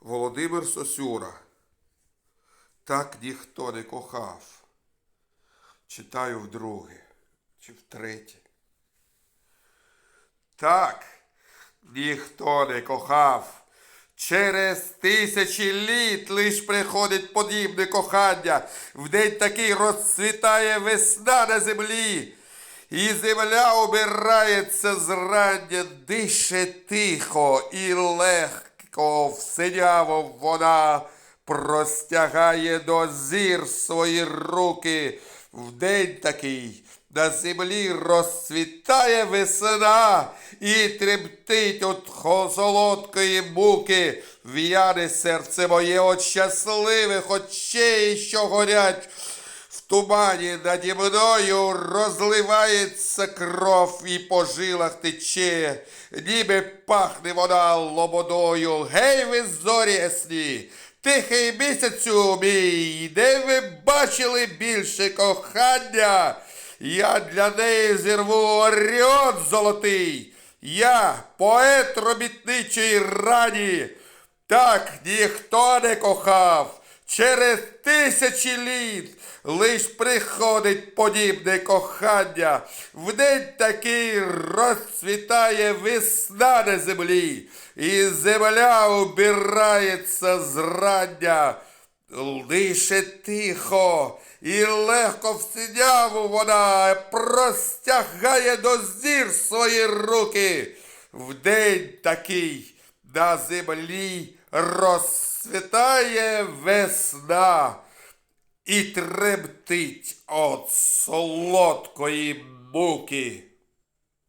Володимир Сосюра. Так ніхто не кохав. Читаю вдруге чи втретє. Так ніхто не кохав. Через тисячі літ лиш приходить подібне кохання. В день такий розцвітає весна на землі. І земля обирається зрання, дише тихо і легко, всеняво вона простягає до зір свої руки. В день такий на землі розцвітає весна і тремтить от солодкої муки. В'яне серце моє от щасливих очей, що горять. Тумані наді мною розливається кров і по жилах тече, ніби пахне вона лободою. Гей, ви зорі ясні, тихий місяцю мій, де ви бачили більше кохання? Я для неї зірву оріон золотий. Я поет робітничої рані. Так ніхто не кохав. Через тисячі літ лиш приходить подібне кохання. В день такий розцвітає весна на землі, і земля убирається зрання. Лише тихо і легко в синяву вона простягає до зір свої руки. В день такий на землі розцвітає весна і тремтить от солодкої муки.